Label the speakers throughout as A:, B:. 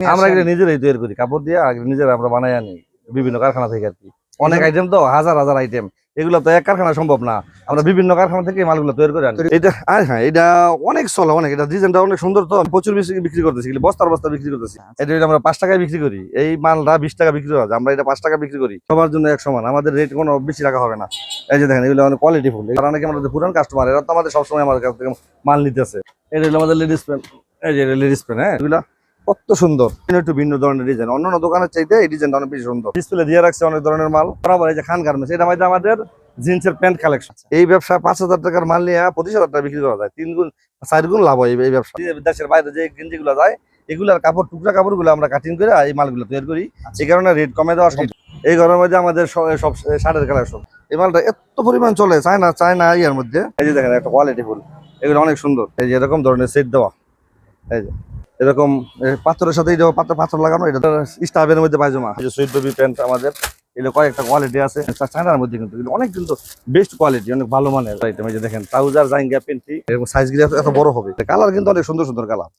A: আমরা নিজেরাই তৈরি করি কাপড় দিয়ে আর নিজেরা আমরা বানাই আনি বিভিন্ন কারখানা থেকে আর কি। অনেক আইটেম তো হাজার হাজার আইটেম এগুলো তো এক কারখানা সম্ভব না। আমরা বিভিন্ন কারখানা থেকে মালগুলো তৈরি করে আনি। এটা আর হ্যাঁ এটা অনেক চলে অনেক। এটা ডিজাইনটা অনেক সুন্দর তো। প্রচুর বিক্রি করতেছি বস্তার বস্তা বিক্রি করতেছি। এটা আমরা পাঁচ টাকায় বিক্রি করি এই মালটা বিশ টাকা বিক্রি হয় আমরা এটা পাঁচ টাকা বিক্রি করি। সবার জন্য এক সমান আমাদের রেট কোনো বেশি রাখা হবে না। এই যে দেখেন এগুলো অনেক কোয়ালিটি ফুল কারণ অনেকে আমাদের পুরান কাস্টমার এরা তো আমাদের সবসময় আমাদের কাছ থেকে মাল নিতেছে। এটা হলো আমাদের লেডিস পেন এই যে লেডিস পেন হ্যাঁ? এগুলা কত সুন্দর। একটু ভিন্ন ধরনের ডিজাইন অন্যান্য দোকানের চাইতে এই ডিজাইনটা অনেক বেশি সুন্দর। ডিসপ্লে দিয়ে রাখছে অনেক ধরনের মাল। বরাবর এই যে খান গার্মেন্টস এটা মধ্যে আমাদের জিন্সের প্যান্ট কালেকশন এই ব্যবসা পাঁচ হাজার টাকার মাল নিয়ে পঁচিশ হাজার টাকা বিক্রি করা যায়। তিন গুণ, চার গুণ লাভ হয় এই- ব্যবসা। দেশের বাইরে যে গেঞ্জিগুলো যায়, এগুলার কাপড়, টুকরা কাপড়গুলো আমরা কাটিং করে এই মালগুলো তৈরি করি। এই কারণে রেট কমে দেওয়া সম্ভব এই গরমের মধ্যে আমাদের সব শার্টের কালেকশন এই মালটা এত পরিমাণ চলে চায়না চায়না ইয়ের মধ্যে। এই যে দেখেন, একটা কোয়ালিটি ফুল। এগুলো অনেক সুন্দর। এই যে এরকম ধরনের সেট দেওয়া। এই যে এরকম পাথরের সাথে পাথর পাথর লাগানো এটা স্টাফের মধ্যে পায়জামা। শহীদ বেবি প্যান্ট আমাদের। এগুলো কয়েকটা কোয়ালিটি আছে চায়নার মধ্যে কিন্তু এগুলো অনেক কিন্তু বেস্ট কোয়ালিটি অনেক ভালো মানের। আইটেম এই যে দেখেন ট্রাউজার জাইঙ্গা পেন্টি এরকম সাইজগুলো এত বড় হবে। কালার কিন্তু অনেক সুন্দর সুন্দর কালার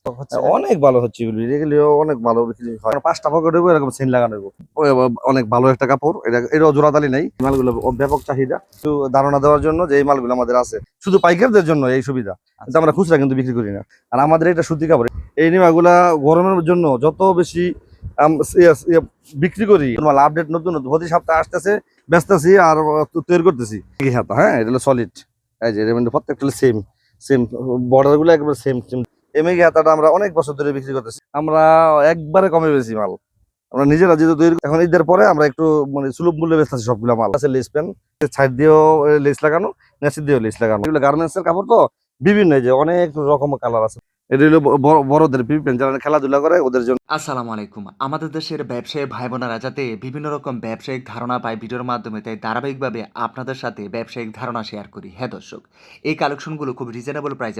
A: অনেক ভালো হচ্ছে এগুলো। এগুলো অনেক ভালো বিক্রি হয়। পাঁচটা পকেট হইব এরকম সিন লাগানো হইব। অনেক ভালো একটা কাপড়। এটা এটাও জোড়াতালি নেই। মালগুলো ব্যাপক চাহিদা। একটু ধারণা দেওয়ার জন্য যে এই মালগুলো আমাদের আছে। শুধু পাইকারদের জন্য এই সুবিধা। কিন্তু আমরা খুচরা কিন্তু বিক্রি করি না। আর আমাদের এটা সুতি কাপড়। এই নিমাগুলা গরমের জন্য যত বেশি বিক্রি করি। মাল আপডেট নতুন প্রতি সপ্তাহে আসতেছে ব্যস্তাছি আর তৈরি করতেছি। হ্যাঁ? এটা হলো সলিড এই যে মধ্যে প্রত্যেকটা সেম সেম বর্ডারগুলো একবার সেম সেম এমএগি হাতাটা আমরা অনেক বছর ধরে বিক্রি করতেছি। আমরা একবারে কমে বেশি মাল। আমরা নিজেরা যেহেতু তৈরি এখন ঈদের পরে আমরা একটু মানে সুলভ মূল্যে বেচতেছি সবগুলো মাল। আছে লেস প্যান সাইড দিয়েও লেস লাগানো নেসির দিয়েও লেস লাগানো। এগুলো গার্মেন্টস এর কাপড় তো, বিভিন্ন যে অনেক রকম কালার আছে। খেলাধুলা করে
B: আমাদের দেশের ভাই বোনেরা যাতে বিভিন্ন রকম ব্যবসায়িক ধারণা পায় ভিডিওর মাধ্যমে ধারাবাহিকভাবে আপনাদের সাথে ব্যবসায়িক ধারণা শেয়ার করি। হ্যাঁ খুব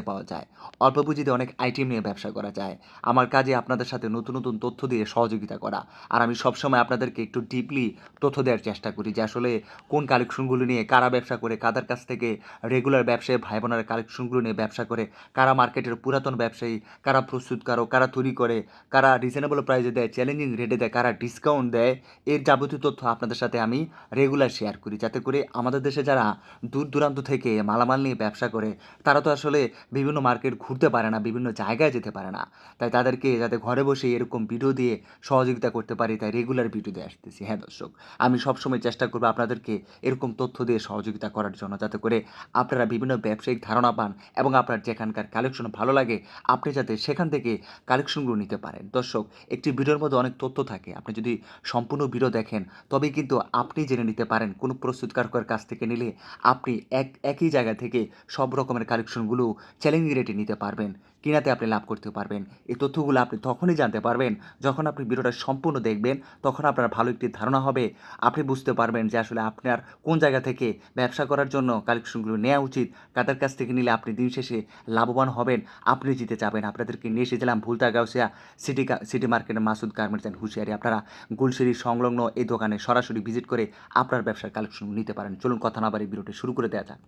B: পাওয়া যায়। অল্প অনেক আইটেম নিয়ে ব্যবসা করা যায়। আমার কাজে আপনাদের সাথে নতুন নতুন তথ্য দিয়ে সহযোগিতা করা। আর আমি সবসময় আপনাদেরকে একটু ডিপলি তথ্য দেওয়ার চেষ্টা করি যে আসলে কোন কালেকশনগুলো নিয়ে কারা ব্যবসা করে, কাদের কাছ থেকে রেগুলার ব্যবসায়ী ভাই বোনেরা কালেকশনগুলো নিয়ে ব্যবসা করে, কারা মার্কেটের পুরাতন ব্যবসায়ী কারা প্রস্তুতকারক কারা তৈরি করে, কারা রিজনেবল প্রাইসে দেয় চ্যালেঞ্জিং রেটে দেয়, কারা ডিসকাউন্ট দেয়, এর যাবতীয় তথ্য আপনাদের সাথে আমি রেগুলার শেয়ার করি। যাতে করে আমাদের দেশে যারা দূর দূরান্ত থেকে মালামাল নিয়ে ব্যবসা করে, তারা তো আসলে বিভিন্ন মার্কেট ঘুরতে পারে না, বিভিন্ন জায়গায় যেতে পারে না। তাই তাদেরকে যাতে ঘরে বসে এরকম ভিডিও দিয়ে সহযোগিতা করতে পারি, তাই রেগুলার ভিডিও দিয়ে আসতেছি। হ্যাঁ দর্শক, আমি সবসময় চেষ্টা করব আপনাদেরকে এরকম তথ্য দিয়ে সহযোগিতা করার জন্য, যাতে করে আপনারা বিভিন্ন ব্যবসায়িক ধারণা পান এবং আপনার যেখানকার কালেকশন ভালো লাগে আপনি যাতে সেখান থেকে কালেকশনগুলো নিতে পারেন। দর্শক, একটি ভিডিওর মধ্যে অনেক তথ্য থাকে। আপনি যদি সম্পূর্ণ ভিডিও দেখেন তবে কিন্তু আপনি জেনে নিতে পারেন কোনো প্রস্তুতকারকের কাছ থেকে নিলে আপনি এক, একই জায়গা থেকে সব রকমের কালেকশনগুলো চ্যালেঞ্জ রেটে নিতে পারবেন। কিনাতে আপনি লাভ করতে পারবেন। এই তথ্যগুলো আপনি তখনই জানতে পারবেন যখন আপনি ভিডিওটা সম্পূর্ণ দেখবেন, তখন আপনার ভালো একটি ধারণা হবে। আপনি বুঝতে পারবেন যে আসলে আপনার কোন জায়গা থেকে ব্যবসা করার জন্য কালেকশনগুলো নেওয়া উচিত। কাদের কাছ থেকে নিলে আপনি দিন শেষে লাভবান হবেন, আপনি জিতে যাবেন। আপনাদেরকে নিয়ে এসেছিলাম ভুলতা গাউসিয়া সিটি সিটি মার্কেটের মাসুদ গার্মেন্টস অ্যান্ড হুঁশিয়ারি। আপনারা গুলশিরি সংলগ্ন এই দোকানে সরাসরি ভিজিট করে আপনার ব্যবসার কালেকশন নিতে পারেন। চলুন কথা না বাড়ি ভিডিওটি শুরু করে দেওয়া যাক।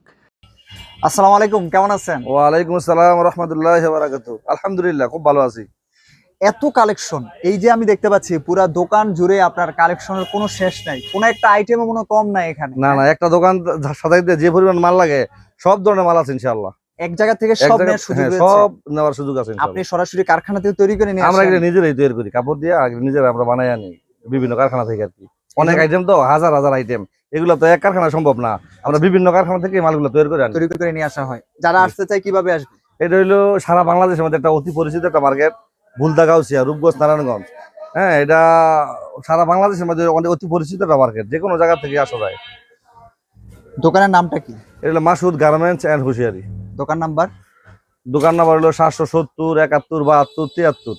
C: আসসালামু আলাইকুম কেমন আছেন?
A: ওয়ালাইকুম আসসালাম রহমতুল্লাহ বারাকাতু আলহামদুলিল্লাহ খুব ভালো আছি।
C: এত কালেকশন এই যে আমি দেখতে পাচ্ছি পুরা দোকান জুড়ে আপনার কালেকশনের কোনো শেষ নাই কোনো একটা আইটেমও কোনো কম নাই এখানে।
A: না না একটা দোকান সাজাইতে যে পরিমাণ মাল লাগে সব ধরনের মাল আছে ইনশাআল্লাহ।
C: এক জায়গা থেকে সব নেওয়ার সুযোগ
A: হ্যাঁ, সব নেওয়ার সুযোগ আছে
C: আপনি সরাসরি কারখানা থেকে তৈরি করে নিয়ে
A: আমরা নিজেরাই তৈরি করি কাপড় দিয়ে আর নিজেরা আমরা বানাই আনি বিভিন্ন কারখানা থেকে আর কি। অনেক আইটেম তো হাজার হাজার আইটেম এগুলো তো এক কারখানা সম্ভব না। আমরা বিভিন্ন কারখানা থেকে মালগুলো তৈরি করে
C: তৈরি করে নিয়ে আসা হয়। যারা আসতে চায় কীভাবে আসবে?
A: এটা হইল সারা বাংলাদেশের মধ্যে একটা অতি পরিচিত একটা মার্কেট ভুলদা গাউসিয়া রূপগঞ্জ নারায়ণগঞ্জ। হ্যাঁ এটা সারা বাংলাদেশের মধ্যে অনেক অতি পরিচিত একটা মার্কেট যে কোনো জায়গা থেকে আসা যায়।
C: দোকানের নামটা কি?
A: এটা হলো মাসুদ গার্মেন্টস অ্যান্ড হুশিয়ারি।
C: দোকান নাম্বার?
A: দোকান নাম্বার হলো সাতশো সত্তর একাত্তর বাহাত্তর তিয়াত্তর।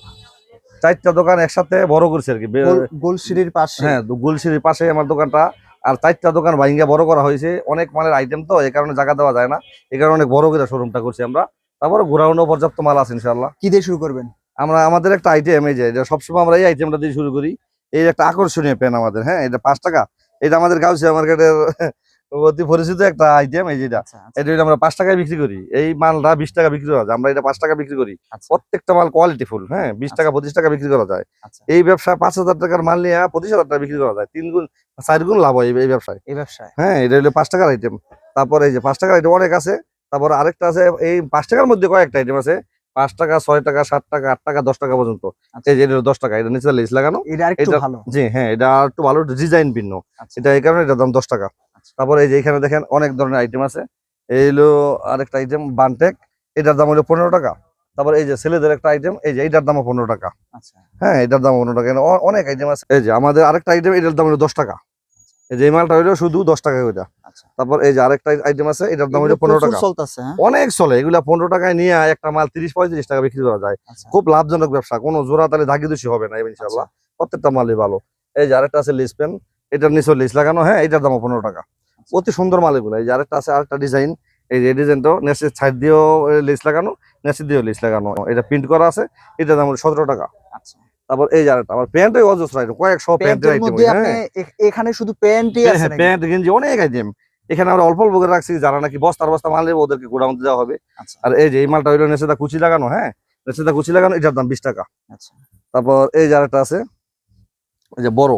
A: চারটা দোকান একসাথে বড় করছে আর কি। বে-
C: গোল- গোলসিঁড়ির পাশে?
A: হ্যাঁ গুলশিরির পাশে আমার দোকানটা। আর চারটা দোকান ভাইঙ্গা বড় করা হয়েছে। অনেক মালের আইটেম তো এই কারণে জায়গা দেওয়া যায় না। এই কারণে অনেক বড় করে শোরুমটা করছি আমরা। তারপরে ঘোরানো পর্যাপ্ত মাল আছে ইনশাল্লাহ
C: কি দিয়ে শুরু করবেন?
A: আমরা আমাদের একটা আইটেম এই যে সবসময় আমরা এই আইটেমটা দিয়ে শুরু করি। এই একটা আকর্ষণীয় পেন আমাদের হ্যাঁ এটা পাঁচ টাকা। এটা আমাদের গাউসিয়া মার্কেটের অতি পরিচিত একটা আইটেম এই যেটা।
C: আচ্ছা আচ্ছা,
A: এটা আমরা পাঁচ টাকায় বিক্রি করি। এই মালটা বিশ টাকা বিক্রি করা যায়। আমরা এটা পাঁচ টাকা বিক্রি করি।
C: আচ্ছা।
A: প্রত্যেকটা মাল কোয়ালিটি ফুল হ্যাঁ? বিশ টাকা পঁচিশ টাকা বিক্রি করা যায়। এই ব্যবসা পাঁচ হাজার টাকার মাল নিয়ে পঁচিশ হাজার টাকা বিক্রি করা যায়। তিন গুণ চার গুণ লাভ হয় এই- ব্যবসায়।
C: এই ব্যবসায়?
A: হ্যাঁ এটা হলো পাঁচ টাকার আইটেম তারপর এই যে পাঁচ টাকার আইটেম অনেক আছে। তারপর আরেকটা আছে এই পাঁচ টাকার মধ্যে কয়েকটা আইটেম আছে। পাঁচ টাকা ছয় টাকা সাত টাকা আট টাকা দশ টাকা পর্যন্ত। এই যে দশ টাকা এটা নিচে লেস লাগানো জি হ্যাঁ এটা একটু ভালো ডিজাইন ভিন্ন। এটা এই কারণে এটার দাম দশ টাকা। তারপর এই যে এখানে দেখেন অনেক ধরনের আইটেম আছে। এই হলো আরেকটা আইটেম বানটেক এটার দাম হলো পনেরো টাকা। তারপর এই যে ছেলেদের একটা আইটেম এই যে এটার দামও পনেরো টাকা।
C: আচ্ছা।
A: হ্যাঁ এটার দাম পনেরো টাকা। অনেক আইটেম আছে। এই যে আমাদের আরেকটা আইটেম এটার দাম হলো দশ টাকা। এই যে এই মালটা হইল শুধু দশ টাকা ওইটা
C: আচ্ছা।
A: তারপর এই যে আরেকটা আইটেম আছে এটার দাম হলো পনেরো টাকা।
C: চলতেছে হ্যাঁ?
A: অনেক চলে। এগুলা পনেরো টাকায় নিয়ে একটা মাল তিরিশ পঁয়ত্রিশ টাকা বিক্রি করা যায়।
C: আচ্ছা।
A: খুব লাভজনক ব্যবসা। কোনো জোড়া তাহলে ধাকি দোষী হবে না ইনশাল্লাহ প্রত্যেকটা মালই ভালো। এই যে আরেকটা আছে লিস পেন। এটার নিচে লিস লাগানো হ্যাঁ এটার দাম পনেরো টাকা। অতি সুন্দর মাল এগুলো এই যে আরেকটা আছে আরেকটা ডিজাইন এই যে ডিজাইনটাও নেসের সাইড দিয়েও লিস লাগানো নেসে দিয়েও লিস লাগানো। এটা প্রিন্ট করা আছে এটার দাম সতেরো টাকা।
C: আচ্ছা।
A: তারপর এই আরেকটা আমার প্যান্টের অজস্র item, কয়েকশো প্যান্টের আইটেম
C: আপনি এখানে শুধু প্যান্টই আছে নাকি?
A: প্যান্ট গেঞ্জি অনেক আইটেম এখানে আমরা অল্প অল্প করে রাখছি যারা নাকি বস্তার বস্তা মাল নেবে ওদেরকে গোডাউন দেওয়া হবে।
C: আচ্ছা।
A: আর এই যে এই মালটা হইল নেসেদা কুচি লাগানো হ্যাঁ? নেসেদা কুচি লাগানো এটার দাম বিশ টাকা।
C: আচ্ছা।
A: তারপর এই আরেকটা আছে এই যে বড়।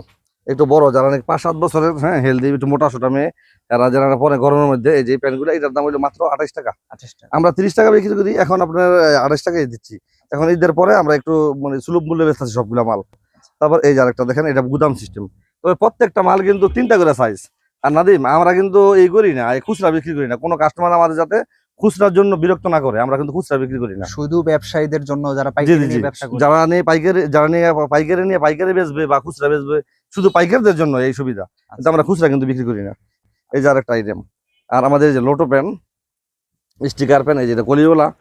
A: একটু বড় যারা নাকি পাঁচ সাত বছরের হ্যাঁ হেলদি একটু মোটা সোটা মেয়ে এরা যারা পরে গরমের মধ্যে এই যে প্যান্টগুলো এটার দাম হলো মাত্র আঠাশ টাকা।
C: আঠাশ টাকা।
A: আমরা তিরিশ টাকা বিক্রি করি এখন আপনার আঠাশ টাকাই দিচ্ছি। এখন ঈদের পরে আমরা একটু মানে সুলভ মূল্যে বেচতেছি সবগুলা মাল। তারপর এই যে আরেকটা দেখেন এটা গুদাম সিস্টেম তবে প্রত্যেকটা মাল কিন্তু তিনটা করে সাইজ আর নাদিম আমরা কিন্তু এই করি না এই খুচরা বিক্রি করি না। কোনো কাস্টমার আমাদের যাতে খুচরার জন্য বিরক্ত না করে আমরা কিন্তু খুচরা বিক্রি করি না।
C: শুধু ব্যবসায়ীদের জন্য যারা পাইকারি নিয়ে ব্যবসা করে।
A: যারা নিয়ে পাইকারি যারা নিয়ে পাইকারি নিয়ে পাইকারি বেচবে বা খুচরা বেচবে শুধু পাইকারদের জন্য এই সুবিধা। কিন্তু আমরা খুচরা কিন্তু বিক্রি করি না। এই যে আরেকটা আইটেম আর আমাদের এই যে লোটো প্যান স্টিকার প্যান এই যে এটা কলিওলা।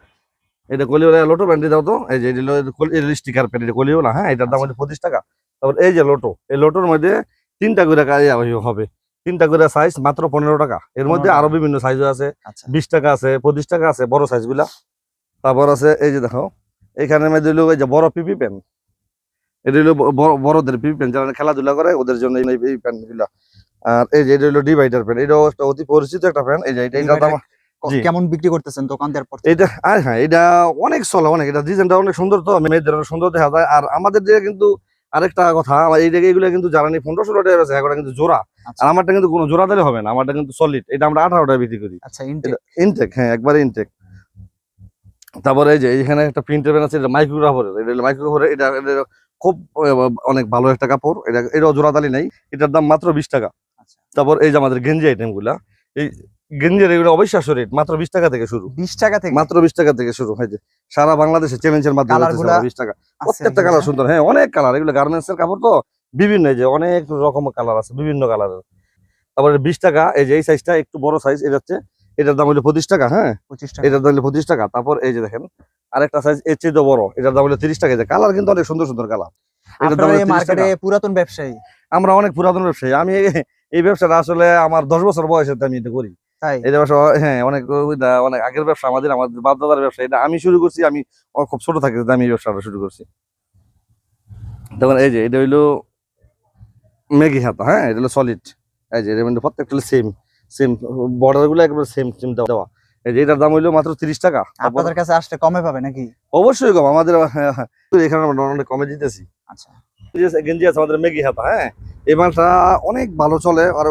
A: এটা কলিওলা লোটো প্যান দাও তো। এই যে স্টিকার প্যান এটা কলিওলা হ্যাঁ এটার দাম হচ্ছে পঁচিশ টাকা। তারপর এই যে লোটো এই লোটোর মধ্যে তিনটা করে কা- ইয়া হবে। তিনটা করে সাইজ মাত্র পনেরো টাকা। এর মধ্যে আরও বিভিন্ন সাইজ আছে।
C: আচ্ছা।
A: বিশ টাকা আছে পঁচিশ টাকা আছে বড় সাইজগুলা। তারপর আছে এই যে দেখো এখানে হলো এই যে বড় পিপি পেন এটা হলো বড়দের পিপি পেন যারা খেলাধুলা করে ওদের জন্য এই এই পেনগুলা। আর এই যে এটা হলো ডিভাইডার পেন এটাও একটা অতি পরিচিত একটা পেন এই যে এটা দাম
C: কেমন বিক্রি করতেছেন দোকানদার পর
A: এটা আর হ্যাঁ এটা অনেক চলে অনেক। এটা ডিজাইনটা অনেক সুন্দর তো মেয়েদের অনেক সুন্দর দেখা যায়। আর আমাদের যে কিন্তু আরেকটা কথা আমার এই এগুলো কিন্তু যারা নিয়ে পনেরো ষোলো টাকা বেচে এগুলো কিন্তু জোড়া।
C: আচ্ছা।
A: আর আমারটা কিন্তু কোনো জোড়া দিলে হবে না আমারটা কিন্তু সলিড এটা আমরা আঠারো টাকা বিক্রি করি।
C: আচ্ছা ইনটেক
A: হ্যাঁ একবারে ইনটেক তারপরে এই যে এখানে একটা প্রিন্টের পেন আছে এটা মাইক্রোগ্রাফারের এটা মাইক্রোগ্রাফারের এটা এটা খুব অনেক ভালো একটা কাপড় এটা এটাও জোড়া দালি নাই এটার দাম মাত্র বিশ টাকা।
C: আচ্ছা।
A: তারপর এই যে আমাদের গেঞ্জি আইটেমগুলা এই গেঞ্জির এগুলো অবিশ্বাস্য রেট মাত্র বিশ টাকা থেকে শুরু।
C: বিশ টাকা থেকে?
A: মাত্র বিশ টাকা থেকে শুরু হয়েছে সারা বাংলাদেশে চ্যালেঞ্জের মাধ্যমে বিশ টাকা। প্রত্যেকটা কালার সুন্দর হ্যাঁ অনেক কালার এগুলো গার্মেন্টস এর কাপড় তো বিভিন্ন যে অনেক রকম কালার আছে বিভিন্ন কালারের তারপরে বিশ টাকা এই যে এই সাইজটা একটু বড় সাইজ এটা হচ্ছে এটার দাম হলো পঁচিশ টাকা হ্যাঁ? এটার দাম হলো পঁচিশ টাকা। তারপর এই যে দেখেন আরেকটা সাইজ এর চেয়ে বড় এটার দাম হলো তিরিশ টাকা। কালার কিন্তু অনেক সুন্দর সুন্দর কালার এটার দাম
C: আপনারা
A: হলো
C: এই
A: 30
C: মার্কেটে
A: টাকা।
C: পুরাতন ব্যবসায়ী।
A: আমরা অনেক পুরাতন ব্যবসায়ী আমি এই- ব্যবসাটা আসলে আমার দশ বছর বয়সে আমি এটা করি। এই ব্যবসা হ্যাঁ অনেক অনেক আগের ব্যবসা আমাদের আমাদের বাপ দাদার ব্যবসা। এটা আমি শুরু করছি আমি খুব ছোট থাকি আমি এই ব্যবসাটা শুরু করছি। তখন এই যে এটা হইল ম্যাগি হাতা হ্যাঁ এটা হলো সলিড এই যে এটা প্রত্যেকটা সেম সেম বর্ডারগুলো একবার সেম সেম দেওয়া। এই যে এটার দাম হইল মাত্র তিরিশ টাকা।
C: আপনাদের কাছে আসলে কমে পাবে নাকি?
A: অবশ্যই কম আমাদের হ্যাঁ, হ্যাঁ, এখানে আমরা অনেক কমে দিতেছি।
C: আচ্ছা।
A: গেঞ্জি আছে আমাদের ম্যাগি হাতা হ্যাঁ? এই মালটা অনেক ভালো চলে আর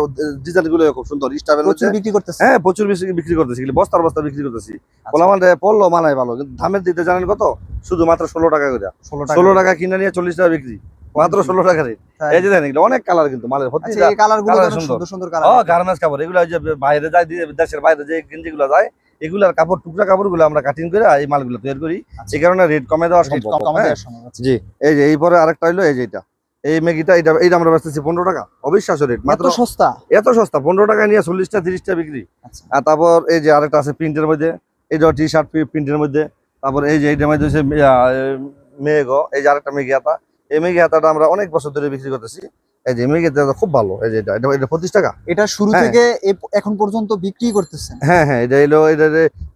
A: খুব সুন্দর
C: প্রচুর বিক্রি করতেছে।
A: হ্যাঁ প্রচুর বিক্রি করতেছি বস্তার বস্তা বিক্রি করতেছি।
C: আচ্ছা।
A: পড়ল মানায় ভালো কিন্তু দামের দিতে জানেন কত? শুধু মাত্র ষোলো টাকা করে।
C: ষোলো টাকা
A: কিনে নিয়ে চল্লিশ টাকা বিক্রি মাত্র ষোলো টাকা রেট। এই যে দেখেন অনেক কালার কিন্তু মালের
C: আচ্ছা কালারগুলো
A: সুন্দর।
C: সুন্দর সুন্দর
A: ও
C: কালার
A: গার্মেন্টস কাপড় এগুলো বাইরে যায় দেশের বাইরে যে গেঞ্জি গুলো যায় এগুলার কাপড় টুকরা কাপড়গুলো আমরা কাটিং করে এই মালগুলো তৈরি করি।
C: আচ্ছা।
A: এই কারণে রেট কমে দেওয়া সম্ভব হ্যাঁ।
C: আছে।
A: জি এই যে এই পরে আরেকটা হইল এই যে এটা। এই ম্যাগিটা এটা এইটা আমরা বেচতেছি পনেরো টাকা। অবিশ্বাস্য রেট মাত্র
C: সস্তা?
A: এত সস্তা পনেরো টাকা নিয়ে চল্লিশটা তিরিশটা বিক্রি।
C: আচ্ছা।
A: আর তারপর এই যে আরেকটা আছে প্রিন্টের মধ্যে এই যে টি শার্ট প্রিন্টের মধ্যে। তারপর এই যে এইটার মধ্যে হচ্ছে মেঘ এই যে আরেকটা মেঘি হাতা। এই মেঘি হাতাটা আমরা অনেক বছর ধরে বিক্রি করতেছি। এই যে মেঘি খুব ভালো এই যে এটা এটা এটা পঁচিশ টাকা?
C: এটা শুরু
A: হ্যাঁ।
C: থেকে এখন পর্যন্ত বিক্রি করতেছেন?
A: হ্যাঁ হ্যাঁ এটা এলো এটা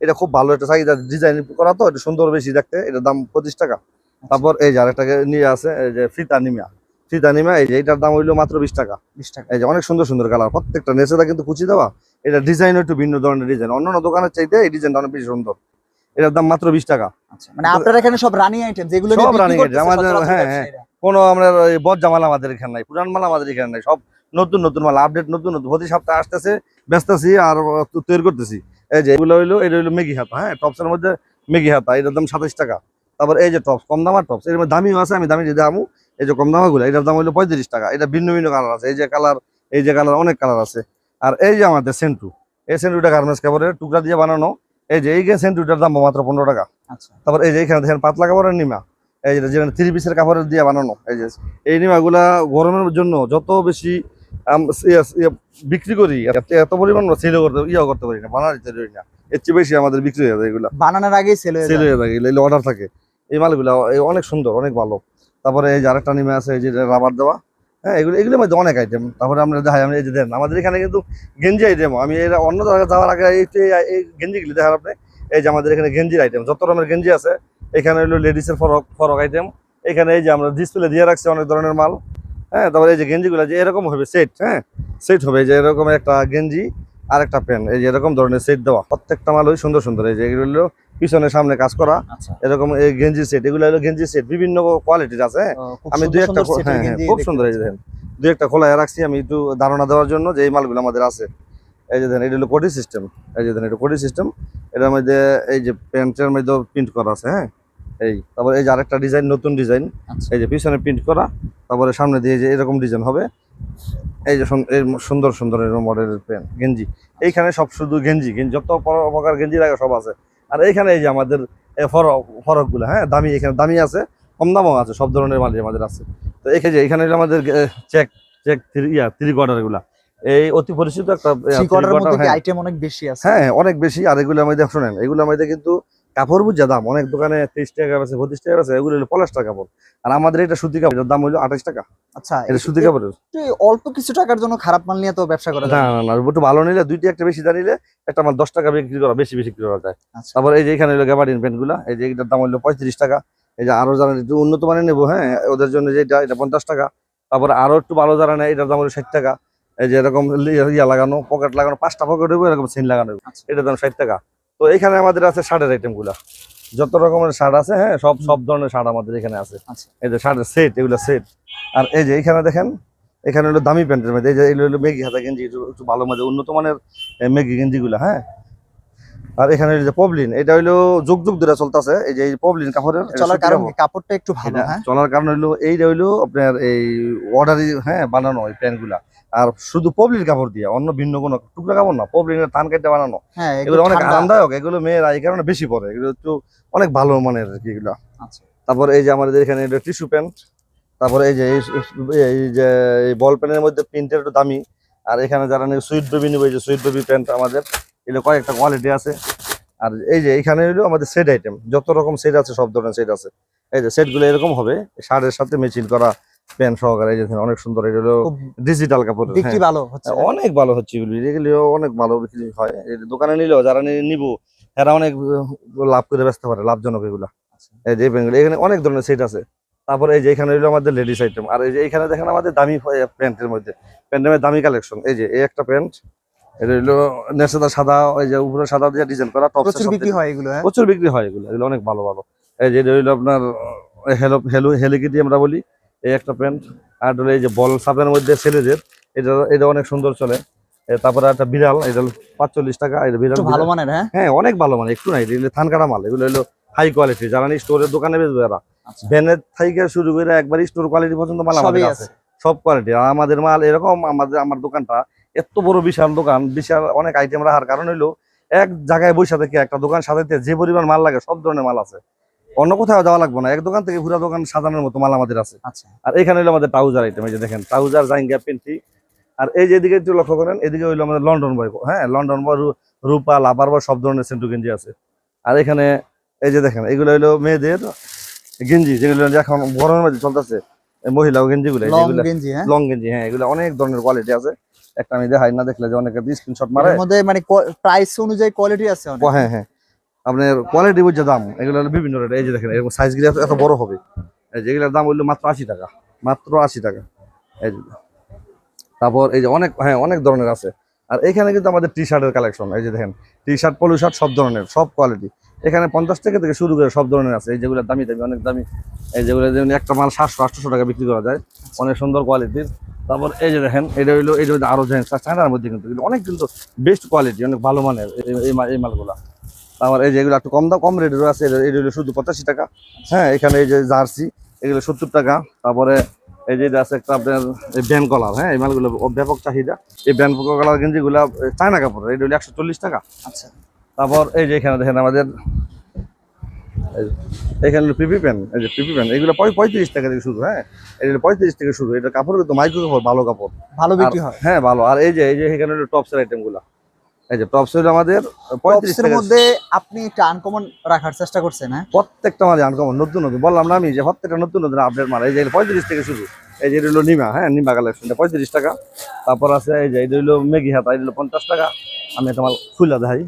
A: এটা খুব ভালো একটা চাহিদা ডিজাইন করা তো এটা সুন্দর বেশি দেখতে এটার দাম পঁচিশ টাকা। তারপর এই যে আরেকটা নিয়ে আছে এই যে ফিতা নিমিয়া। ফিতা নিমিয়া এই যে এটার দাম হইল মাত্র বিশ টাকা।
C: বিশ টাকা।
A: এই যে অনেক সুন্দর সুন্দর কালার প্রত্যেকটা নেচেদা কিন্তু কুচি দেওয়া। এটা ডিজাইন একটু ভিন্ন ধরনের ডিজাইন অন্যান্য দোকানের চাইতে এই ডিজাইনটা অনেক বেশি সুন্দর। এটার দাম মাত্র বিশ টাকা।
C: আচ্ছা মানে আপনার এখানে সব রানিং আইটেম যেগুলো
A: সব আমাদের- হ্যাঁ, হ্যাঁ। কোনো আমরা ওই বজ্জা মাল আমাদের এখানে নাই পুরান মাল আমাদের এখানে নাই সব নতুন নতুন মাল আপডেট নতুন নতুন। প্রতি সপ্তাহে আসতেছে ব্যস্তাছি আর তৈরি করতেছি। এই যে এগুলো হইল এটা হইল মেগি হাতা হ্যাঁ? টপসের মধ্যে মেগি হাতা এটার দাম সাতাশ টাকা। তারপর এই যে টপস কম দামার টপস এর মধ্যে দামিও আছে আমি দামি যে দামু এই যে কম দামাগুলো এটার দাম হইল পঁয়ত্রিশ টাকা। এটা ভিন্ন ভিন্ন কালার আছে এই যে কালার এই যে কালার অনেক কালার আছে। আর এই যে আমাদের সেন্টু এই সেন্টুটা গার্মেন্টস কাপড়ের টুকরা দিয়ে বানানো এই যে এই যে সেন্টুটার দাম মাত্র পনেরো টাকা।
C: আচ্ছা।
A: তারপর এই যে এখানে দেখেন পাতলা কাপড়ের নিমা এই যে যেখানে থ্রি পিসের কাপড়ের দিয়ে বানানো এই যে এই নিমাগুলা গরমের জন্য যত বেশি ইয়ে- ইয়ে বিক্রি করি এত- পরিমাণ সেল করতে ইয়ে করতে পারি না বানাতে পারি না। এর চেয়ে বেশি আমাদের বিক্রি হয়ে যায় এগুলা।
C: বানানোর আগেই সেল হয়ে
A: সেল হয়ে যায় এগুলো অর্ডার থাকে। এই মালগুলা অনেক সুন্দর অনেক ভালো। তারপরে এই যে আরেকটা নিমে আছে এই যে রাবার দেওয়া হ্যাঁ এগুলো এগুলোর মধ্যে অনেক আইটেম তারপরে আমরা দেখাই আমি এই যে দেন আমাদের এখানে কিন্তু গেঞ্জি আইটেম আমি এরা অন্য জায়গায় যাওয়ার আগে এই গেঞ্জিগুলি দেখার আপনি এই যে আমাদের এখানে গেঞ্জির আইটেম যত রকমের গেঞ্জি আছে এখানে হলো লেডিসের ফরক ফরক আইটেম এখানে এই যে আমরা ডিসপ্লে দিয়ে রাখছি অনেক ধরনের মাল। হ্যাঁ তারপরে এই যে গেঞ্জিগুলো যে এরকম হবে সেট হ্যাঁ? সেট হবে যে এরকম একটা গেঞ্জি আর একটা প্যান্ট এই যে এরকম ধরনের সেট দেওয়া। প্রত্যেকটা মাল ওই সুন্দর সুন্দর এই যে এগুলো হলো পিছনে সামনে কাজ করা।
C: আচ্ছা।
A: এরকম এই গেঞ্জি সেট এগুলো হলো গেঞ্জি সেট বিভিন্ন কোয়ালিটির আছে। আমি দুই একটা হ্যাঁ হ্যাঁ খুব সুন্দর এই। দেখেন। দুই একটা খোলায় রাখছি আমি একটু ধারণা দেওয়ার জন্য যে এই মালগুলো আমাদের আছে। এই যে দেখেন এটা হলো কোডি সিস্টেম এই যে দেখেন এটা কোডি সিস্টেম এটার মধ্যে এই যে প্যান্টের মধ্যে প্রিন্ট করা আছে হ্যাঁ? এই তারপরে এই যে আরেকটা ডিজাইন নতুন ডিজাইন
C: আচ্ছা।
A: এই যে পিছনে প্রিন্ট করা তারপরে সামনে দিয়ে যে এরকম ডিজাইন হবে। এই যে সুন্দর সুন্দর এরকম মডেলের প্যান্ট গেঞ্জি। এইখানে সব শুধু গেঞ্জি গেঞ্জি যত প্রকার গেঞ্জি লাগে সব আছে। আর এইখানে এই যে আমাদের ফরক ফরকগুলো হ্যাঁ দামি এখানে দামি আছে কম দামও আছে সব ধরনের মালই আমাদের আছে। তো এখানে যে এখানে আমাদের চেক চেক থ্রি ইয়া থ্রি কোয়ার্টার এগুলা। এই অতি পরিচিত একটা
C: কি
A: হ্যাঁ।
C: আইটেম অনেক বেশি আছে?
A: হ্যাঁ অনেক বেশি আর এগুলো আমাদের শোনেন এগুলো আমাদের কিন্তু কাপড় বুঝা দাম অনেক দোকানে তিরিশ টাকা আছে বত্রিশ টাকা আছে এগুলো হলো টাকা কাপড়। আর আমাদের এটা সুতি কাপড় দাম হলো আঠাশ টাকা।
C: আচ্ছা
A: এটা সুতি কাপড়ের।
C: অল্প কিছু টাকার জন্য খারাপ মাল নিয়ে তো ব্যবসা করা
A: না না না একটু ভালো নিলে দুইটি একটা বেশি দাঁড়িয়ে একটা মাল দশ টাকা বিক্রি করা বেশি বিক্রি করা যায়।
C: আচ্ছা।
A: তারপর এই যে এখানে হলো গ্যাবার্ডিন প্যান্টগুলা এই যে এটার দাম হলো পঁয়ত্রিশ টাকা। এই যে আরও যারা একটু উন্নত মানের নেব হ্যাঁ ওদের জন্য যেটা এটা পঞ্চাশ টাকা। তারপর আরও একটু ভালো যারা নেয় এটার দাম হলো ষাট টাকা। এই যে এরকম ইয়া লাগানো পকেট লাগানো পাঁচটা পকেট হইব এরকম সিন লাগানো।
C: আচ্ছা।
A: এটার দাম ষাট টাকা। তো এখানে আমাদের আছে শার্টের আইটেমগুলা যত রকমের শার্ট আছে হ্যাঁ সব সব ধরনের শার্ট আমাদের এখানে আছে।
C: আচ্ছা।
A: এই যে শার্টের সেট এগুলো সেট আর এই যে এখানে দেখেন এখানে হলো দামি প্যান্টের মধ্যে। এই যে এগুলো হলো মেগি হাতা গেঞ্জি একটু ভালো মধ্যে উন্নত মানের মেগি গেঞ্জিগুলো হ্যাঁ। আর এখানে হলো যে পবলিন এটা হলো যুগ যুগ ধরে চলতেছে। এই যে পবলিন কাপড়ের
C: চলার কারণ কাপড়টা একটু ভালো হ্যাঁ?
A: চলার কারণ হইল এইটা হইল আপনার এই অর্ডারি হ্যাঁ বানানো এই প্যান্টগুলা আর শুধু পবলিন কাপড় দিয়ে অন্য ভিন্ন কোনো টুকরা কাপড় না পবলিনের থান কেটে বানানো।
C: হ্যাঁ
A: এগুলো অনেক। আরামদায়ক এগুলো মেয়েরা এই কারণে বেশি পরে এগুলো একটু অনেক ভালো মানের আর কি এগুলো।
C: আচ্ছা।
A: তারপর এই যে আমাদের এখানে টিস্যু প্যান্ট তারপরে এই যে এই যে এই বল প্যান্টের মধ্যে প্রিন্টের একটু দামি আর এখানে যারা নেই সুইট বেবি নেবে এই যে সুইট বেবি প্যান্ট আমাদের এগুলো কয়েকটা কোয়ালিটি আছে। আর এই যে এখানে হলো আমাদের সেট আইটেম যত রকম সেট আছে সব ধরনের সেট আছে। এই যে সেটগুলো এরকম হবে শার্টের সাথে ম্যাচিং করা প্যান্ট সহকারে এই যে অনেক সুন্দর এগুলো
C: খুব
A: ডিজিটাল কাপড়
C: বিক্রি ভালো হচ্ছে।
A: অনেক ভালো হচ্ছে এগুলো এগুলো অনেক ভালো বিক্রি হয়। এই দোকানে নিলেও যারা নিবো এরা অনেক লাভ করে বেচতে পারে লাভজনক এগুলা। এই যে প্যান্টগুলো এখানে অনেক ধরনের সেট আছে। তারপর এই যে এখানে হইল আমাদের লেডিস আইটেম আর এই যে এখানে দেখেন আমাদের দামি প্যান্টের মধ্যে প্যান্টের দামি কালেকশন এই যে এই একটা প্যান্ট এটা হইল নেশাদা সাদা ওই যে উপরে সাদা দিয়ে ডিজাইন করা টপ
C: প্রচুর বিক্রি হয় এগুলো হ্যাঁ?
A: প্রচুর বিক্রি হয় এগুলো এগুলো অনেক ভালো ভালো। এই যে এটা হইল আপনার হেলো হেলো হেলিকিটি আমরা বলি। এই একটা প্যান্ট। আর হলো এই যে বল সাপের মধ্যে ছেলেদের এটা এটা অনেক সুন্দর চলে। তারপরে একটা বিড়াল এটা হলো পাঁচচল্লিশ টাকা এটা বিড়াল
C: ভালো
A: মানে
C: মানের হ্যাঁ?
A: হ্যাঁ অনেক ভালো মানে একটু নাই এগুলো থান কাটা মাল এগুলো হলো হাই কোয়ালিটি যারা স্টোরের দোকানে বেচবে এরা।
C: আচ্ছা।
A: ভ্যানের থেকে শুরু করে একবার স্টোর কোয়ালিটি পর্যন্ত মাল আমাদের আছে। সব কোয়ালিটি আর আমাদের মাল এরকম আমাদের আমার দোকানটা এত বড় বিশাল দোকান বিশাল অনেক আইটেম রাখার কারণ হইল এক জায়গায় বসে থেকে একটা দোকান সাজাইতে যে পরিমাণ মাল লাগে সব ধরনের মাল আছে। অন্য কোথাও যাওয়া লাগবে না। এক দোকান থেকে পুরো দোকান সাজানোর মতো মাল আমাদের আছে।
C: আচ্ছা।
A: আর এখানে হলো আমাদের ট্রাউজার আইটেম এই যে দেখেন ট্রাউজার জাইঙ্গা পেন্টি। আর এই যে এদিকে একটু লক্ষ্য করেন এদিকে হইল আমাদের লন্ডন বয় হ্যাঁ লন্ডন বয় রূপা লাভার বয় সব ধরনের সেন্টু গেঞ্জি আছে। আর এখানে এই যে দেখেন এগুলো হইল মেয়েদের গেঞ্জি যেগুলো এখন গরমের মধ্যে চলতেছে মহিলা গেঞ্জিগুলো
C: লং গেঞ্জি হ্যাঁ?
A: লং গেঞ্জি হ্যাঁ এগুলো অনেক ধরনের কোয়ালিটি আছে। একটা আমি দেখাই না দেখলে যে অনেকে স্ক্রিনশট মারে।
C: এর মধ্যে মানে প্রাইস অনুযায়ী কোয়ালিটি আছে অনেক।
A: হ্যাঁ হ্যাঁ। আপনার কোয়ালিটি বুঝছে দাম, এগুলো হলো বিভিন্ন রেট এই যে দেখেন, এরকম সাইজগুলো এত বড় হবে। এই যে এগুলোর দাম হইল মাত্র আশি টাকা, মাত্র আশি টাকা। এই যে, তারপর এই যে অনেক হ্যাঁ অনেক ধরনের আছে। আর এখানে কিন্তু আমাদের টি শার্টের কালেকশন এই যে দেখেন টি শার্ট পলু শার্ট সব ধরনের, সব কোয়ালিটি এখানে পঞ্চাশ টাকা থেকে শুরু করে সব ধরনের আছে, এই যেগুলো দামি দামি, অনেক দামি, এই যেগুলো যেমন একটা মাল সাতশো আটশো টাকা বিক্রি করা যায়, অনেক সুন্দর কোয়ালিটির তারপর এই যে দেখেন, এটা হইল এটা হইল আরও দেখেন চায়নার মধ্যে কিন্তু অনেক কিন্তু বেস্ট কোয়ালিটি অনেক ভালো মানের এই- এই এই মালগুলা। তারপর এই যে এগুলো একটু কম দাম কম রেটেরও আছে এটা শুধু পঁচাশি টাকা। হ্যাঁ এখানে এই যে জার্সি এগুলো সত্তর টাকা। তারপরে এই যে আছে একটা আপনার এই ব্যান কলার হ্যাঁ এই মালগুলো ব্যাপক চাহিদা। এই ব্যান কলার গেঞ্জিগুলো চায়না কাপড় এটা হলো একশো চল্লিশ টাকা।
C: আচ্ছা।
A: তারপর এই যে এখানে দেখেন আমাদের এই এখানে পিপি প্যান এই যে পিপি প্যান এগুলো পঁয়ত্রিশ টাকা থেকে শুরু হ্যাঁ। এগুলো পঁয়ত্রিশ থেকে শুরু এটা কাপড় কিন্তু মাইক্রো কাপড় ভালো কাপড়।
C: ভালো বিক্রি হয়।
A: হ্যাঁ ভালো। আর এই যে এই যে এখানে হলো টপসের আইটেমগুলা। এই যে টপসের আমাদের
C: মধ্যে আপনি আনকমন রাখার চেষ্টা করছেন হ্যাঁ?
A: প্রত্যেকটা মাল আনকমন নতুন নতুন। বললাম না আমি যে প্রত্যেকটা নতুন নতুন আপডেট মাল। এই যে পঁয়ত্রিশ থেকে শুরু। এই যে হলো নিমা হ্যাঁ? নিমা কালেকশনটা পঁয়ত্রিশ টাকা। তারপর আছে এই যে এটা হলো মেগি হাতা এটা হলো পঞ্চাশ টাকা। আমি একটা মাল খুলে দেখাই।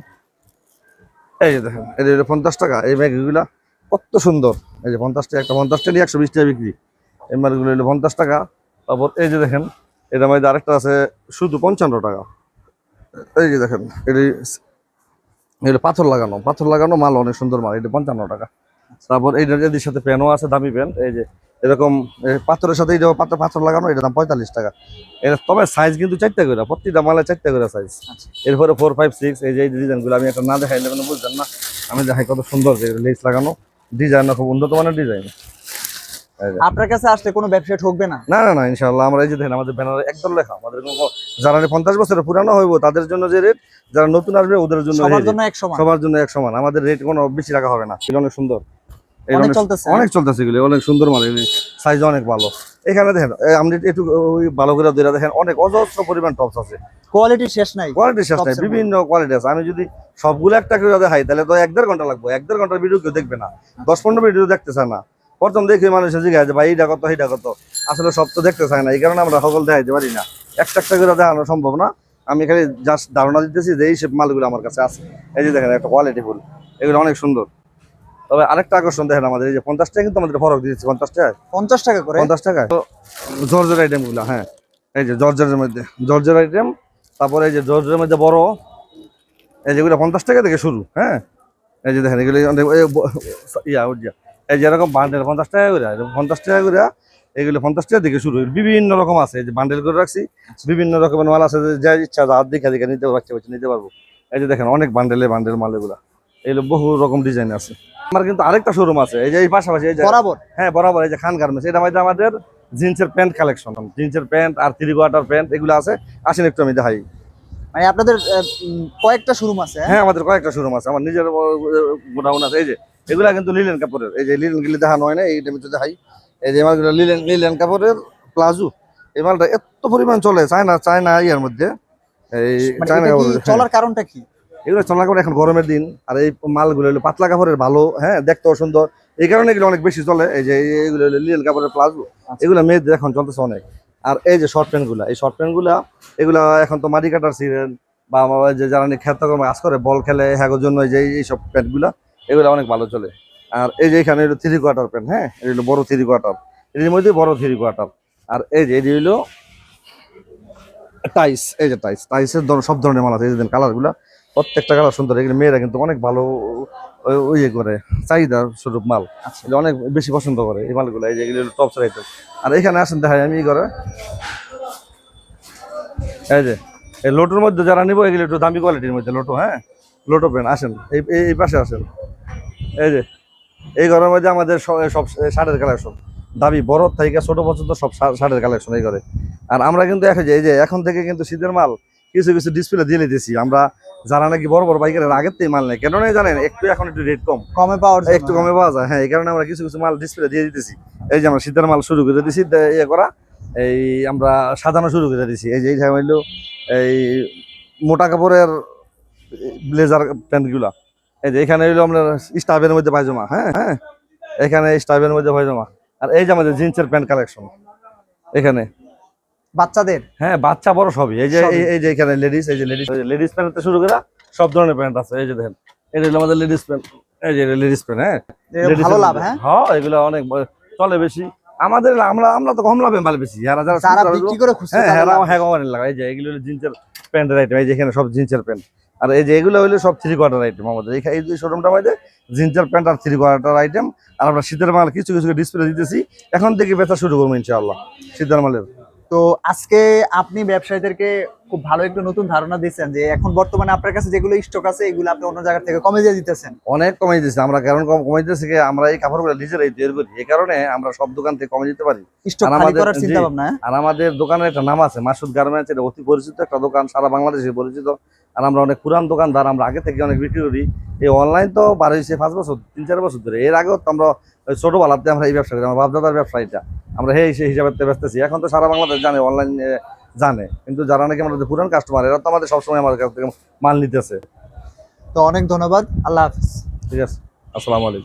A: এই যে দেখেন এটা হলো পঞ্চাশ টাকা। এই ম্যাগিগুলা কত সুন্দর। এই যে পঞ্চাশ টাকা একটা পঞ্চাশ টাকা একশো বিশ টাকা বিক্রি। এই মালগুলো হলো পঞ্চাশ টাকা। তারপর এই যে দেখেন এটা মধ্যে আরেকটা আছে শুধু পঞ্চান্ন টাকা। এই যে দেখেন এটি এটা পাথর লাগানো পাথর লাগানো মাল অনেক সুন্দর মাল এটা পঞ্চান্ন টাকা। তারপর এই এদের সাথে প্যানও আছে দামি প্যান এই যে এরকম পাথরের সাথে এটা পাথর পাথর লাগানো এটা দাম পঁয়তাল্লিশ টাকা। এটা তবে সাইজ কিন্তু চারটা করে প্রতিটা মালে চারটা করে সাইজ
C: আচ্ছা।
A: এরপরে ফোর ফাইভ সিক্স এই যে এই ডিজাইনগুলো আমি একটা না দেখাই কোনো বুঝছেন না। আমি দেখাই কত সুন্দর যে লেস লাগানো। ডিজাইন খুব উন্নত মানের ডিজাইন
C: আপনার কাছে আসলে কোনো ব্যবসা ঠকবে না?
A: না না না ইনশাল্লাহ আমরা এই যে দেখেন আমাদের ব্যানারে একদম লেখা আমাদের কোনো যারা পঞ্চাশ বছরের পুরানো হইব তাদের জন্য যে রেট যারা নতুন আসবে ওদের জন্য
C: সবার জন্য এক সমান।
A: সবার জন্য এক সমান। আমাদের রেট কোনো বেশি রাখা হবে না। এগুলো অনেক সুন্দর।
C: অনেক চলতেছে।
A: অনেক চলতেছে এগুলো অনেক সুন্দর মানে সাইজ অনেক ভালো। এখানে দেখেন আপনি একটু ওই ভালো করে ধরে দেখেন অনেক অজস্র পরিমাণ টপস আছে।
C: কোয়ালিটি শেষ নাই।
A: কোয়ালিটি শেষ নাই বিভিন্ন কোয়ালিটি আছে। আমি যদি সবগুলো একটা করে দেখাই তাহলে তো এক দেড় ঘণ্টা লাগবে এক দেড় ঘণ্টার ভিডিও কেউ দেখবে না। দশ পনেরো ভিডিও দেখতে চায় না। প্রথম দেখে মানুষের জিজ্ঞাসা যে ভাই এইটা কত এইটা কত? আসলে সব তো দেখতে চায় না এই কারণে আমরা সকল দেখাইতে পারি না। একটা একটা করে দেখানো সম্ভব না। আমি খালি জাস্ট ধারণা দিতেছি যে এই সব মালগুলো আমার কাছে আছে। এই যে দেখেন একটা কোয়ালিটি ফুল। এগুলো অনেক সুন্দর। তবে আরেকটা আকর্ষণ দেখেন আমাদের এই যে পঞ্চাশ টাকা কিন্তু আমাদের ফরক দিয়েছি পঞ্চাশ টাকায়?
C: পঞ্চাশ টাকা করে?
A: পঞ্চাশ টাকায়। তো জর্জের আইটেমগুলো হ্যাঁ। এই যে জর্জের মধ্যে জর্জের আইটেম তারপরে এই যে জর্জের মধ্যে বড় এই যেগুলো পঞ্চাশ টাকা থেকে শুরু হ্যাঁ। এই যে দেখেন এগুলো ইয়া উজ্জা এই যে এরকম বান্ডেল পঞ্চাশ টাকা করে পঞ্চাশ টাকা করে এগুলো পঞ্চাশ টাকা থেকে শুরু বিভিন্ন রকম আছে যে বান্ডেল করে রাখছি বিভিন্ন রকমের মাল আছে যে ইচ্ছা হাত দেখে দেখে নিতে বাচ্চা নিতে পারব। এই যে দেখেন অনেক বান্ডেলে বান্ডেল মাল এগুলা এগুলো বহু রকম ডিজাইন আছে। আমার কিন্তু আরেকটা শোরুম আছে এই যে এই পাশাপাশি এই যে
C: বরাবর?
A: হ্যাঁ বরাবর এই যে খান গার্মেন্টস এটা মধ্যে আমাদের জিন্সের প্যান্ট কালেকশন জিন্সের প্যান্ট আর থ্রি কোয়ার্টার প্যান্ট এগুলো আছে। আসেন একটু আমি দেখাই।
C: মানে আপনাদের কয়েকটা শোরুম আছে হ্যাঁ?
A: হ্যাঁ আমাদের কয়েকটা শোরুম আছে আমার নিজের গোডাউন আছে এই যে এগুলা কিন্তু লিলেন কাপড়ের এই যে লিলেন গুলি দেখানো হয় না এই টাইমে দেখাই। এই যে মালগুলো লিলেন লিলেন কাপড়ের প্লাজো এই মালটা এত পরিমাণ চলে চায়না চায়না ইয়ার মধ্যে। এই
C: মানে
A: চায়না
C: এটা কি
A: কাপড়ের হ্যাঁ।
C: চলার কারণটা কি?
A: এগুলো চলা কাপড় এখন গরমের দিন আর এই মালগুলো হলো পাতলা কাপড়ের ভালো হ্যাঁ দেখতেও সুন্দর এই কারণে এগুলো অনেক বেশি চলে এই যে এইগুলো হলো লিলেন কাপড়ের প্লাজো এগুলো মেয়েদের এখন চলতেছে অনেক। আর এই যে শর্ট প্যান্টগুলা এই শর্ট প্যান্টগুলা এগুলা এখন তো মাটি কাটার সিজন বা যে যারা খেতকর্মে কাজ করে বল খেলে হ্যাগোর জন্য এই যে এইসব প্যান্টগুলা এগুলো অনেক ভালো চলে। আর এই যে এখানে হলো থ্রি কোয়ার্টার প্যান্ট হ্যাঁ? এটা হলো বড় থ্রি কোয়ার্টার এর মধ্যে বড় থ্রি কোয়ার্টার আর এই যে এটি হলো টাইস এই যে টাইস টাইসের ধর- সব ধরনের মাল আছে এই যে কালারগুলা প্রত্যেকটা কালার সুন্দর। এগুলো মেয়েরা কিন্তু অনেক ভালো ইয়ে করে চাহিদা স্বরূপ মাল। এগুলো অনেক বেশি পছন্দ করে এই মালগুলো এই যে এগুলো টপ আইটেম আর এখানে আসেন দেখাই আমি ই করে এই যে এই লোটোর মধ্যে যারা নিবো এগুলো একটু দামি কোয়ালিটির মধ্যে লোটো হ্যাঁ? লোটো পেন আসেন এই এই- এই পাশে আসেন। এই যে এই ঘরের মধ্যে আমাদের সব শার্টের কালেকশন। দাবি বড় থেকে ছোট পর্যন্ত সব শার্টের কালেকশন এই করে আর আমরা কিন্তু এখন যে এই যে এখন থেকে কিন্তু শীতের মাল কিছু কিছু ডিসপ্লে দিয়ে দিতেছি। আমরা যারা নাকি বড় বড় বাইকের আগের থেকে মাল নেই কেন জানেন একটু এখন একটু রেট কম।
C: কমে পাওয়া জন্য।
A: একটু কমে পাওয়া যায় হ্যাঁ এই কারণে আমরা কিছু কিছু মাল ডিসপ্লে দিয়ে দিতেছি। এই যে আমরা শীতের মাল শুরু করে দিছি দে- ইয়ে করা এই আমরা সাজানো শুরু করে দিছি। এই যে এই হইল এই মোটা কাপড়ের ব্লেজার প্যান্টগুলা এই যে এখানে হইল আমরা স্টাফের মধ্যে পায়জামা হ্যাঁ হ্যাঁ এখানে স্টাফের মধ্যে পায়জামা আর এই যে আমাদের জিন্সের প্যান্ট কালেকশন এখানে
C: বাচ্চাদের
A: হ্যাঁ বাচ্চা বড় সবই এই যে এই- যে এখানে লেডিস এই যে লেডিস লেডিস প্যান্ট শুরু করে সব ধরনের প্যান্ট আছে এই যে দেখেন এটা হলো আমাদের লেডিস প্যান্ট এই যে লেডিস প্যান্ট হ্যাঁ
C: ভালো লাভ হ্যাঁ
A: হ্যাঁ এগুলো অনেক চলে বেশি আমাদের আমরা আমরা তো কম লাভে মাল বেশি যারা যারা
C: বিক্রি করে খুচরো
A: হ্যাঁ হ্যাঁ হ্যাঁ এই যে এগুলো জিন্সের প্যান্টের আইটেম এই যে এখানে সব জিন্সের প্যান্ট আর এই যে এগুলো হলো সব থ্রি কোয়ার্টার আইটেম আমাদের। এই যে শোরুমটা মধ্যে জিন্সের প্যান্ট আর থ্রি কোয়ার্টার আইটেম আর আমরা শীতের মাল কিছু কিছু ডিসপ্লে দিতেছি। এখন থেকে বেচা শুরু করব ইনশাআল্লাহ শীতের মালের।
C: তো আজকে আপনি ব্যবসায়ীদেরকে খুব ভালো একটু নতুন ধারণা দিচ্ছেন যে এখন বর্তমানে আপনার কাছে যেগুলো স্টক আছে এগুলো আপনি অন্য জায়গা থেকে কমে দিয়ে দিতেছেন।
A: অনেক কমে দিচ্ছে আমরা কারণ কম কমে দিতেছি আমরা এই কাপড়গুলো নিজেরাই তৈরি করি। এই কারণে আমরা সব দোকান থেকে কমে দিতে পারি।
C: স্টক
A: আর
C: খালি
A: আমাদের-
C: করার চিন্তা ভাবনা হ্যাঁ?
A: আর আমাদের দোকানের একটা নাম আছে মাসুদ গার্মেন্টস এটা অতি পরিচিত একটা দোকান সারা বাংলাদেশে পরিচিত। আর আমরা অনেক পুরান দোকানদার আমরা আগে থেকে অনেক বিক্রি করি। এই অনলাইন তো বার হয়েছে পাঁচ বছর তিন চার বছর ধরে। এর আগেও তো আমরা ছোটবেলাতে আমরা এই ব্যবসা করি আমার বাপদাদার ব্যবসা এটা। আমরা হেই সেই হিসাবে ব্যস্তেছি। এখন তো সারা বাংলাদেশ জানে অনলাইন জানে। কিন্তু যারা নাকি আমাদের পুরান কাস্টমার এরা তো আমাদের সবসময় আমাদের কাছ থেকে মাল নিতেছে।
C: তো অনেক ধন্যবাদ। আল্লাহ হাফিজ।
A: ঠিক আছে আসসালামু আলাইকুম।